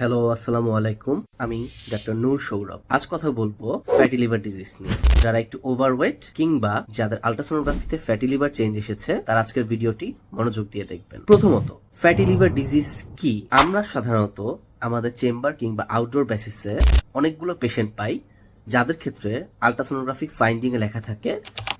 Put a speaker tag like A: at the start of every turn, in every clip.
A: Hello আসসালামু আলাইকুম। আমি ডক্টর নূর সৌরভ। আজ কথা বলব ফ্যাটি লিভার ডিজিজ নিয়ে। যারা একটু ওভারওয়েট কিংবা যাদের আলট্রাসোনোগ্রাফিতে ফ্যাটি লিভার চেঞ্জ এসেছে, তার আজকের ভিডিওটি মনোযোগ দিয়ে দেখবেন। প্রথমত ফ্যাটি লিভার ডিজিজ কি? আমরা সাধারণত আমাদের চেম্বার কিংবা আউটডোর বেসিসে অনেকগুলো পেশেন্ট পাই, যাদের ক্ষেত্রে আলট্রাসোনোগ্রাফিক ফাইন্ডিং এ লেখা থাকে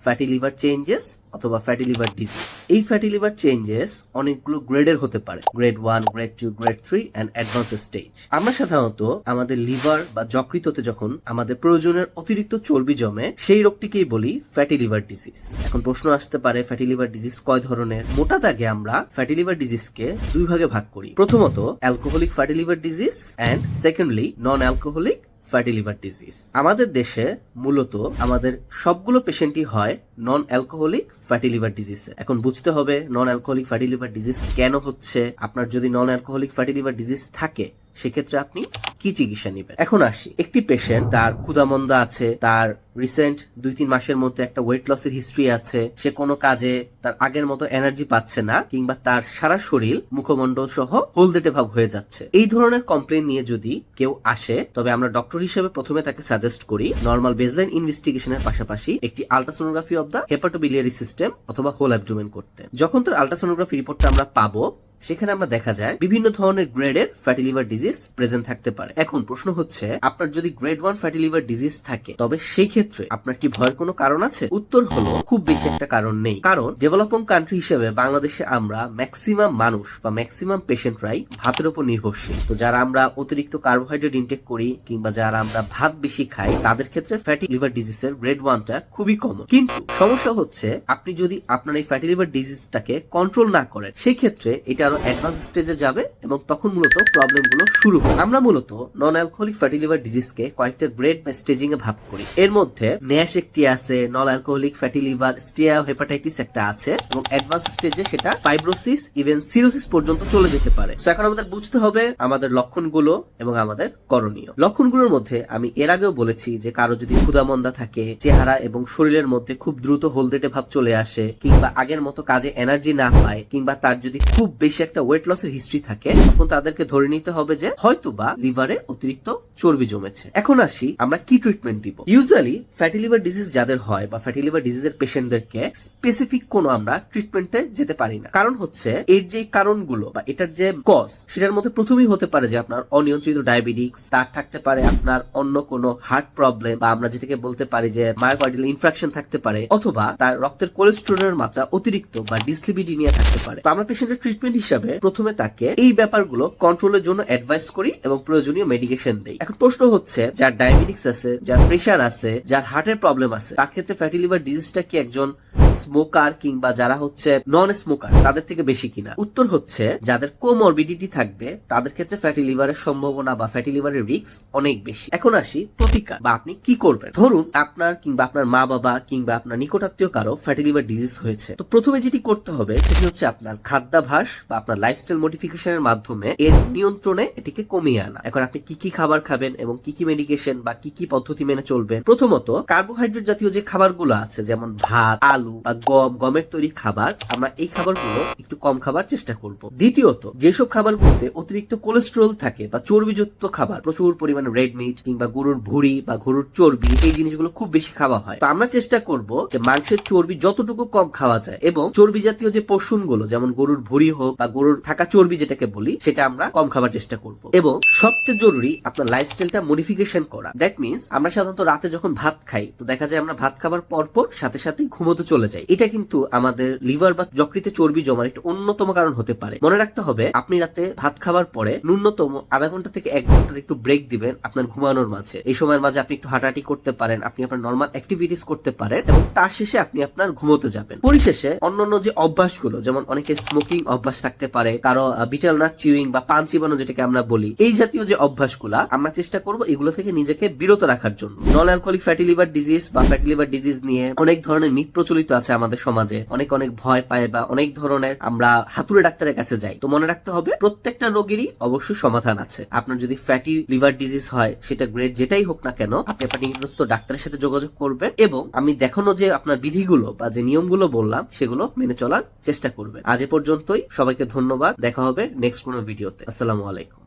A: ফ্যাটি লিভার চেঞ্জেস অথবা ফ্যাটি লিভার ডিজিজ এই ফ্যাটি লিভার চেঞ্জেস অনেকগুলো গ্রেডের হতে পারে। Grade one, grade two, grade three and advance stage আমরা সাধারণত আমাদের লিভার বা যকৃততে যখন আমাদের প্রয়োজনের অতিরিক্ত চর্বি জমে, সেই রোগটিকেই বলি ফ্যাটি লিভার ডিজিজ এখন প্রশ্ন আসতে পারে ফ্যাটি লিভার ডিজিজ কয় ধরনের? মোটা দাগে আমরা ফ্যাটি লিভার ডিজিজকে দুই ভাগে ভাগ করি। প্রথমত alcoholic fatty liver disease and secondly non alcoholic fatty liver disease আমাদের দেশে মূলত আমাদের সবগুলো পেশেন্টই হয় non alcoholic fatty liver disease এখন বুঝতে হবে non alcoholic fatty liver disease কেন হচ্ছে? আপনার যদি non alcoholic fatty liver disease থাকে, সেক্ষেত্রে আপনি কি চিকিৎসা নেবেন? এখন আসি। একটি পেশেন্ট তার ক্ষুদামন্দা আছে, তার রিসেন্ট দুই তিন মাসের মধ্যে একটা ওয়েট লসের হিস্ট্রি আছে, সে কোনো কাজে তার আগের মতো এনার্জি পাচ্ছে না, কিংবা তার সারা শরীর মুখমণ্ডল সহ হলদেটে ভাব হয়ে যাচ্ছে। এই ধরনের কমপ্লেন নিয়ে যদি কেউ আসে, তবে আমরা ডক্টর হিসেবে প্রথমে তাকে সাজেস্ট করি নর্মাল বেসলাইন ইনভেস্টিগেশনের পাশাপাশি একটি ultrasonography of the hepatobiliary system অথবা হোল অ্যাবডোমেন করতে। যখন তার আলট্রাসোনোগ্রাফি রিপোর্টটা আমরা পাবো সেখানে আমরা দেখা যায় বিভিন্ন ধরনের গ্রেডের ফ্যাটি লিভার ডিজিজ প্রেজেন্ট থাকতে পারে। এখন প্রশ্ন হচ্ছে, আপনার যদি grade one fatty liver disease থাকে, তবে সেই ক্ষেত্রে আপনার কি ভয়ের কোনো কারণ আছে? উত্তর হলো, খুব বেশি একটা কারণ নেই। কারণ ডেভেলপিং কান্ট্রি হিসেবে বাংলাদেশে আমরা ম্যাক্সিমাম মানুষ বা ম্যাক্সিমাম পেশেন্টরাই ভাতের উপর নির্ভরশীল। তো যারা আমরা অতিরিক্ত কার্বোহাইড্রেট ইনটেক করি কিংবা যারা আমরা ভাত বেশি খাই, তাদের ক্ষেত্রে ফ্যাটি লিভার ডিজিজের গ্রেড ওয়ানটা খুবই কম কিন্তু সমস্যা হচ্ছে, আপনি যদি আপনার এই ফ্যাটি লিভার ডিজিজটাকে কন্ট্রোল না করেন সেই ক্ষেত্রে এটা আরও অ্যাডভান্স স্টেজে যাবে এবং তখন মূলত প্রবলেমগুলো শুরু হয় আমরা মূলত নন অ্যালকোহলিক ফ্যাটি লিভার ডিজিজকে কয়েকটা গ্রেড বা স্টেজিং এ ভাগ করি। এর মধ্যে ন্যাশ একটি আছে non alcoholic fatty liver steatohepatitis একটা আছে এবং অ্যাডভান্স স্টেজে সেটা ফাইব্রোসিস ইভেন সিরোসিস পর্যন্ত চলে যেতে পারে। তো এখন আমাদের বুঝতে হবে আমাদের লক্ষণগুলো এবং আমাদের করণীয়। লক্ষণগুলোর মধ্যে আমি এর আগেও বলেছি যে কারও যদি ক্ষুধামন্দা থাকে, চেহারা এবং শরীরের মধ্যে খুব দ্রুত হলদেটে ভাব চলে আসে, কিংবা আগের মতো কাজে এনার্জি না পায়, কিংবা তার যদি খুব বেশি একটা ওয়েট লসের হিস্ট্রি থাকে, তখন তাদেরকে ধরে নিতে হবে যে হয়তোবা লিভারে অতিরিক্ত চর্বি জমেছে। এখন আসি, আমরা কি ট্রিটমেন্ট দিব? ইউজুয়ালি ফ্যাটি লিভার ডিজিজ যাদের হয় বা ফ্যাটি লিভার ডিজিজের পেশেন্টদেরকে স্পেসিফিক কোনো আমরা ট্রিটমেন্টে যেতে পারি না। কারণ হচ্ছে, এর যে কারণগুলো বা এটার যে কজ সেটার মধ্যে প্রথমেই হতে পারে যে আপনার অনিয়ন্ত্রিত ডায়াবেটিক্স তার থাকতে পারে আপনার অন্য কোনো হার্ট প্রবলেম বা আমরা যেটাকে বলতে পারি যে মায়োকার্ডিয়াল ইনফ্রাকশন থাকতে পারে, অথবা তার রক্তের কোলেস্টেরলের মাত্রা অতিরিক্ত বা ডিসলিপিডিনিয়া থাকতে পারে। তো আমরা পেশেন্টের ট্রিটমেন্ট হিসাবে প্রথমে তাকে এই ব্যাপারগুলো কন্ট্রোলের জন্য অ্যাডভাইস করি এবং প্রয়োজনীয় মেডিকেশন দেই। এখন প্রশ্ন হচ্ছে, যার ডায়াবেটিক্স আছে, যার প্রেশার আছে, যার হার্টের প্রবলেম আছে, তার ক্ষেত্রে ফ্যাটি লিভার ডিজিজটা কি একজন স্মোকার কিংবা যারা হচ্ছে নন স্মোকার তাদের থেকে বেশি কিনা? উত্তর হচ্ছে, যাদের কোমরবিডিটি থাকবে, তাদের ক্ষেত্রে ফ্যাটি লিভারের সম্ভাবনা বা ফ্যাটি লিভারের রিস্ক অনেক বেশি। এখন আসি প্রতিকার। বা আপনি কি করবেন? ধরুন, আপনার কিংবা আপনার মা বাবা কিংবা আপনার নিকটাত্মীয় কারও ফ্যাটি লিভার ডিজিজ হয়েছে। তো প্রথমে যেটি করতে হবে, সেটি হচ্ছে আপনার খাদ্যাভাস বা আপনার লাইফস্টাইল মডিফিকেশনের মাধ্যমে এর নিয়ন্ত্রণে এটিকে কমিয়ে আনা। এখন আপনি কি কি খাবার খাবেন এবং কি কি মেডিকেশন বা কি কি পদ্ধতি মেনে চলবেন? প্রথমত কার্বোহাইড্রেট জাতীয় যে খাবারগুলো আছে, যেমন ভাত, আলু গম, গমের তৈরি খাবার, আমরা এই খাবারগুলো একটু কম খাবার চেষ্টা করব। দ্বিতীয়ত, যেসব খাবারগুলোতে অতিরিক্ত কোলেস্ট্রল থাকে বা চর্বিযুক্ত খাবার, প্রচুর পরিমাণে রেড মিট কিংবা গরুর ভুড়ি বা গরুর চর্বি, এই জিনিসগুলো খুব বেশি খাওয়া হয়। তো আমরা চেষ্টা করব যে মাংসের চর্বি যতটুকু কম খাওয়া যায় এবং চর্বি জাতীয় যে পশুনগুলো, যেমন গরুর ভুড়ি হোক বা গরুর থাকা চর্বি যেটাকে বলি, সেটা আমরা কম খাবার চেষ্টা করব। এবং সবচেয়ে জরুরি আপনার লাইফস্টাইলটা মডিফিকেশন করা। দ্যাট মিনস আমরা সাধারণত রাতে যখন ভাত খাই, তো দেখা যায় আমরা ভাত খাবার পরপর সাথে সাথে ঘুমোতে চলে যাই। এটা কিন্তু আমাদের লিভার বা যকৃতে চর্বি জমার একটা অন্যতম কারণ হতে পারে। মনে রাখতে হবে, আপনি রাতে ভাত খাবার পরে ন্যূনতম আধা ঘণ্টা থেকে এক ঘণ্টার একটু ব্রেক দিবেন আপনার ঘুমানোর মাঝে। এই সময়ের মাঝে আপনি একটু হাঁটাহাঁটি করতে পারেন, আপনি আপনার নর্মাল অ্যাক্টিভিটিস করতে পারেন এবং তার শেষে আপনি আপনার ঘুমোতে যাবেন। পরিশেষে অন্যান্য যে অভ্যাসগুলো, যেমন অনেকে স্মোকিং অভ্যাস থাকতে পারে, কারও বিটাল নাট চিউইং বা পান চিবানো যেটাকে আমরা বলি, এই জাতীয় যে অভ্যাসগুলা, আমরা চেষ্টা করব এগুলো থেকে নিজেকে বিরত রাখার জন্য। Non alcoholic fatty liver disease বা ফ্যাটি লিভার ডিজিজ নিয়ে অনেক ধরনের মিথ প্রচলিত আছে আমাদের সমাজে। অনেক অনেক ভয় পায় বা অনেক ধরনের আমরা হাতুড়ে ডাক্তারের কাছে যাই। তো মনে রাখতে হবে, প্রত্যেকটা রোগেরই অবশ্যই সমাধান আছে। আপনার যদি ফ্যাটি লিভার ডিজিজ হয়, সেটা গ্রেড যেটাই হোক না কেন, আপনি আপনার ডাক্তারের সাথে যোগাযোগ করবেন এবং আমি দেখানো যে আপনার বিধিগুলো বা যে নিয়মগুলো বললাম, সেগুলো মেনে চলার চেষ্টা করবেন। আজ এ পর্যন্তই। সবাইকে ধন্যবাদ। দেখা হবে নেক্সট কোনো ভিডিওতে আসসালামু আলাইকুম।